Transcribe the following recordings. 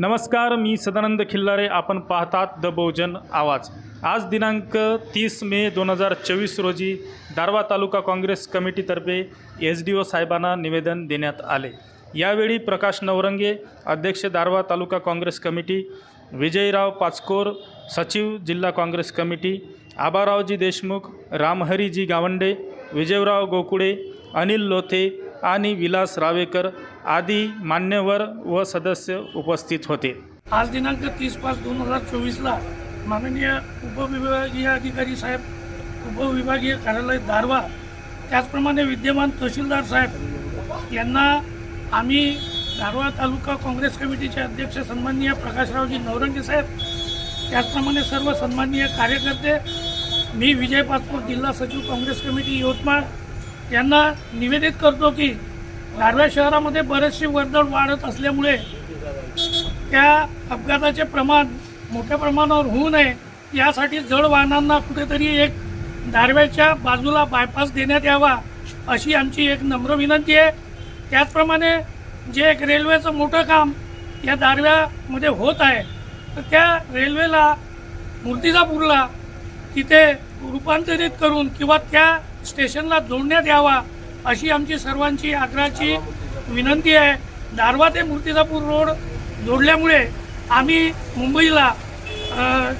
नमस्कार मी सदानंद खिल्लारे. आपण पाहतात द बहुजन आवाज. आज दिनांक तीस मे दोन हजार चोवीस रोजी दारवा तालुका काँग्रेस कमिटीतर्फे एस डी ओ साहेबांना निवेदन देण्यात आले. यावेळी प्रकाश नवरंगे अध्यक्ष दारवा तालुका काँग्रेस कमिटी विजयराव पाचकोर सचिव जिल्हा काँग्रेस कमिटी आबारावजी देशमुख रामहरीजी गावंडे विजयराव गोकुळे अनिल लोथे आणि विलास रावेकर आदी मान्यवर व सदस्य उपस्थित होते. आज दिनांक तीस पाच दोन हजार चोवीसला माननीय उपविभागीय अधिकारी साहेब उपविभागीय कार्यालय दारवा त्याचप्रमाणे विद्यमान तहसीलदार साहेब यांना आम्ही दारवा तालुका काँग्रेस कमिटीचे अध्यक्ष सन्माननीय प्रकाशरावजी नवरंगे साहेब त्याचप्रमाणे सर्व सन्माननीय कार्यकर्ते मी विजय पाचपूर जिल्हा सचिव काँग्रेस कमिटी यवतमाळ यांना निवेदित करतो की दारव्या शहरामध्ये बरेचशी वर्दळ वाढत असल्यामुळे त्या अपघाताचे प्रमाण मोठ्या प्रमाणावर होऊ नये. यासाठी जड वाहनांना कुठेतरी एक दारव्याच्या बाजूला बायपास देण्यात यावा अशी आमची एक नम्र विनंती आहे. त्याचप्रमाणे जे एक रेल्वेचं मोठं काम या दारव्यामध्ये होत आहे तर त्या रेल्वेला मूर्तिजापूरला तिथे रूपांतरित करून किंवा त्या स्टेशनला जोडण्यात यावा अशी आमची सर्वांची आग्रहाची विनंती आहे. दारवा ते मूर्तिजापूर रोड जोडल्यामुळे आम्ही मुंबईला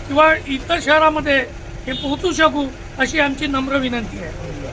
किंवा इतर शहरामध्ये हे पोहोचू शकू अशी आमची नम्र विनंती आहे.